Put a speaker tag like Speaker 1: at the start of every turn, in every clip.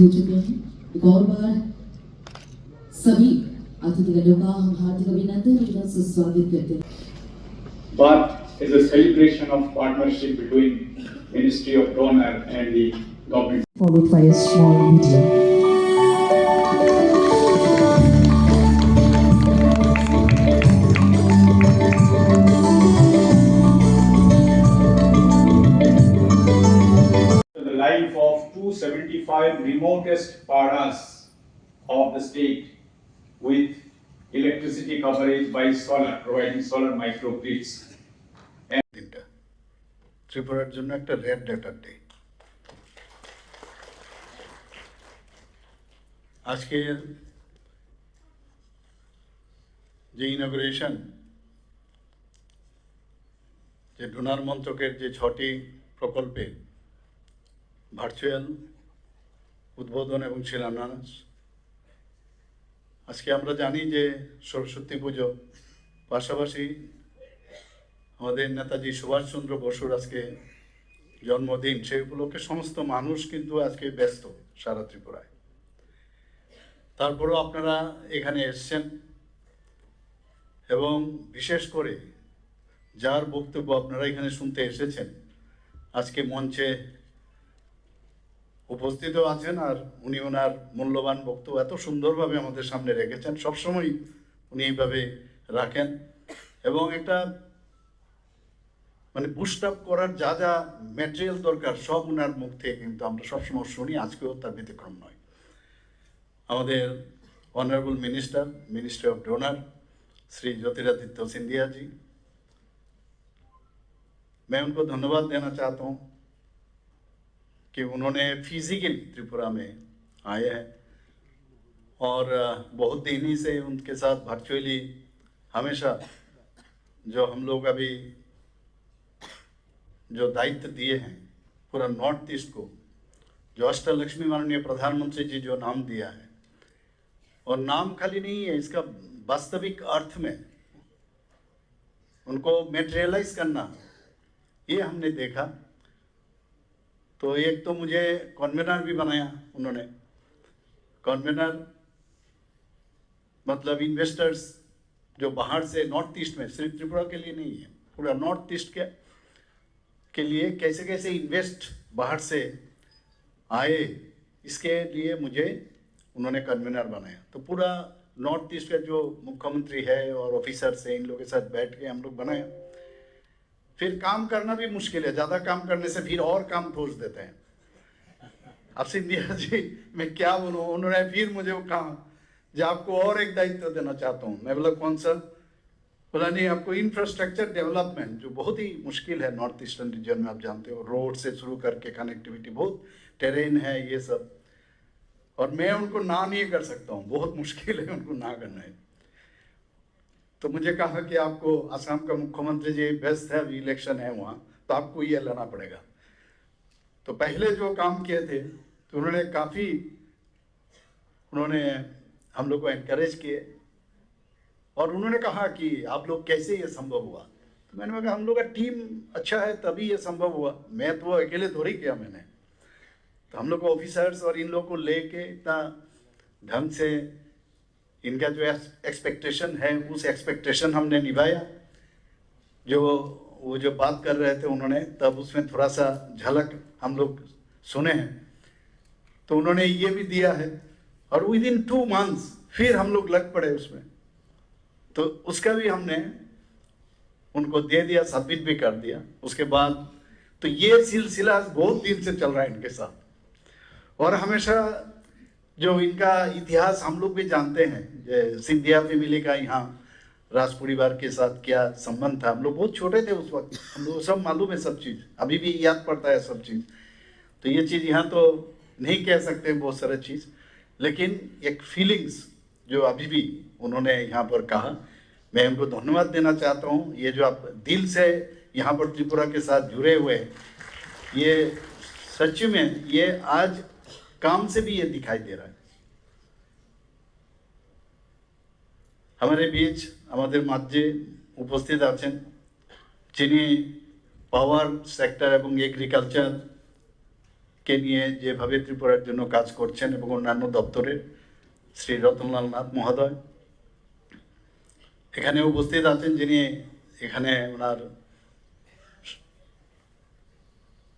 Speaker 1: हो चुके हैं एक और बार सभी अतिथिगणों का हम हार्दिक अभिनंदन एवं सुस्वागत करते हैं
Speaker 2: but is a celebration of partnership between Ministry of Donor and the government.
Speaker 1: followed by a small video.
Speaker 2: The life of 275 remotest paras of the state with electricity coverage by solar, providing solar microgrids.
Speaker 3: দিনটা ত্রিপুরার জন্য একটা red ডেটার day আজকে যে ইনগ্রেশন যে donor মন্ত্রকের যে ছটি প্রকল্পে ভার্চুয়াল উদ্বোধন এবং শিলান্যাস। আজকে আমরা জানি যে সরস্বতী পুজো, পাশাপাশি আমাদের নেতাজি সুভাষচন্দ্র বসুর আজকে জন্মদিন। সেই উপলক্ষে সমস্ত মানুষ কিন্তু আজকে ব্যস্ত সারা ত্রিপুরায়। তারপরেও আপনারা এখানে এসছেন এবং বিশেষ করে যার বক্তব্য আপনারা এখানে শুনতে এসেছেন, আজকে মঞ্চে উপস্থিতও আছেন আর উনি ওনার মূল্যবান বক্তব্য এত সুন্দরভাবে আমাদের সামনে রেখেছেন সবসময় উনি এইভাবে রাখেন এবং একটা মানে বুস্ট আপ করার যা যা ম্যাটেরিয়াল দরকার সব ওনার মুখ থেকে কিন্তু আমরা সবসময় শুনি আজকেও তার ব্যতিক্রম নয় আমাদের honourable minister ministry of DoNER Shri Jyotiraditya Scindia ji मैं उनको धन्यवाद देना चाहता हूँ कि उन्होंने फिजिकली त्रिपुरा में आए हैं। और बहुत दिन ही से उनके साथ वर्चुअली हमेशा जो हम लोग अभी जो दायित्व दिए हैं, पूरा नॉर्थ ईस्ट को, जो अष्टलक्ष्मी माननीय प्रधानमंत्री जी जो नाम दिया है, और नाम खाली नहीं है, इसका वास्तविक अर्थ में उनको मेटेरियलाइज करना, ये हमने देखा। तो एक तो मुझे कन्वेनर भी बनाया उन्होंने। कन्वेनर मतलब इन्वेस्टर्स जो बाहर से नॉर्थ ईस्ट में, सिर्फ़ त्रिपुरा के लिए नहीं है, पूरा नॉर्थ ईस्ट के के लिए कैसे कैसे इन्वेस्ट बाहर से आए, इसके लिए मुझे उन्होंने कन्वेनर बनाया। तो पूरा नॉर्थ ईस्ट का जो मुख्यमंत्री है और ऑफिसर्स हैं, इन लोगों के साथ बैठ के हम लोग बनाया फिर काम करना भी मुश्किल है, ज़्यादा काम करने से फिर और काम ठोस देते हैं। अब सिंधिया जी, मैं क्या बोलूँ, उन्होंने फिर मुझे वो कहा जो आपको और एक दायित्व देना चाहता हूँ, मैं बोला, कौन सा बोला, नहीं, आपको इंफ्रास्ट्रक्चर डेवलपमेंट जो बहुत ही मुश्किल है नॉर्थ ईस्टर्न रीजन में, आप जानते हो रोड से शुरू करके कनेक्टिविटी बहुत टेरेन है ये सब। और मैं उनको ना नहीं कर सकता हूँ, बहुत मुश्किल है उनको ना करना है। तो मुझे कहा कि आपको असम का मुख्यमंत्री जी व्यस्त है अभी इलेक्शन है वहाँ तो आपको ये लेना पड़ेगा। तो पहले जो काम किए थे तो उन्होंने काफ़ी, उन्होंने हम लोग को इनक्रेज किए। और उन्होंने कहा कि आप लोग कैसे ये संभव हुआ? तो मैंने कहा, हम लोग का टीम अच्छा है, तभी ये संभव हुआ। मैं तो अकेले थोड़ी किया मैंने। तो हम लोग को ऑफिसर्स और इन लोग को लेके इतना ढंग से इनका जो एक्सपेक्टेशन है, उस एक्सपेक्टेशन हमने निभाया। जो वो जो बात कर रहे थे उन्होंने, तब उसमें थोड़ा सा झलक हम लोग सुने हैं। तो उन्होंने ये भी दिया है और विद इन टू मंथ्स फिर हम लोग लग पड़े उसमें। तो उसका भी हमने उनको दे दिया सबमिट भी कर दिया। उसके बाद तो ये सिलसिला बहुत दिन से चल रहा है इनके साथ। और हमेशा जो इनका इतिहास हम लोग भी जानते हैं सिंधिया फैमिली का यहाँ राज परिवार के साथ क्या संबंध था। हम लोग बहुत छोटे थे उस वक्त। हम लोग सब मालूम है सब चीज़। अभी भी याद पड़ता है सब चीज़। तो ये चीज़ यहाँ तो नहीं कह सकते बहुत सारे चीज़। लेकिन एक फीलिंग्स जो अभी भी उन्होंने यहाँ पर कहा मैं उनको धन्यवाद देना चाहता हूँ। ये जो आप दिल से यहाँ पर त्रिपुरा के साथ जुड़े हुए हैं, ये सच में ये आज काम से भी ये दिखाई दे रहा है আমাদের বীচ আমাদের মাঝে উপস্থিত আছেন যিনি পাওয়ার সেক্টর এবং এগ্রিকালচার কে নিয়ে যেভাবে ত্রিপুরার জন্য কাজ করছেন এবং অন্যান্য দপ্তরের শ্রী রতনলাল নাথ মহোদয় এখানে উপস্থিত আছেন যিনি এখানে ওনার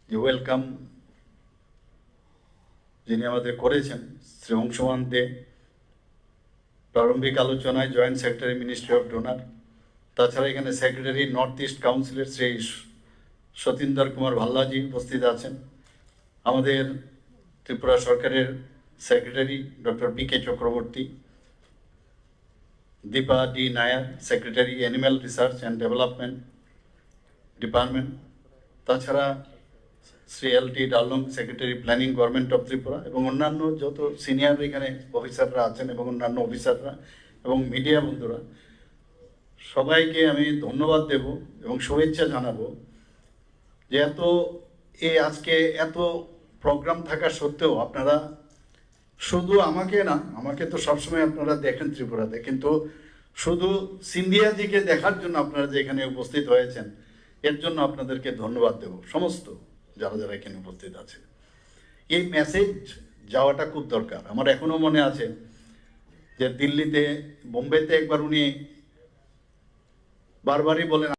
Speaker 3: যে ওয়েলকাম যিনি আমাদের করেছেন, শ্রী অংশমান দে প্রারম্ভিক আলোচনায় joint secretary, ministry of DoNER. তাছাড়া এখানে সেক্রেটারি, নর্থ ইস্ট কাউন্সিলের শ্রী সতীন্দর কুমার ভাল্লাজি উপস্থিত আছেন। আমাদের ত্রিপুরা সরকারের secretary, doctor P K Chakraborty, Deepa D Nair, secretary, animal research and development department. তাছাড়া Shri L T Dalong secretary, planning government of Tripura এবং অন্যান্য যত সিনিয়র এখানে অফিসাররা আছেন এবং অন্যান্য অফিসাররা এবং মিডিয়া বন্ধুরা, সবাইকে আমি ধন্যবাদ দেব এবং শুভেচ্ছা জানাব যে এত এ আজকে এত প্রোগ্রাম থাকা সত্ত্বেও আপনারা শুধু আমাকে না, আমাকে তো সবসময় আপনারা দেখেন ত্রিপুরাতে, কিন্তু শুধু সিন্ধিয়াজিকে দেখার জন্য আপনারা যে এখানে উপস্থিত হয়েছেন, এর জন্য আপনাদেরকে ধন্যবাদ দেব, সমস্ত। যারা যারা এখানে উপস্থিত আছে। এই মেসেজ যাওয়াটা খুব দরকার। আমার এখনও মনে আছে যে দিল্লিতে, বোম্বেতে একবার উনি বারবারই বলেন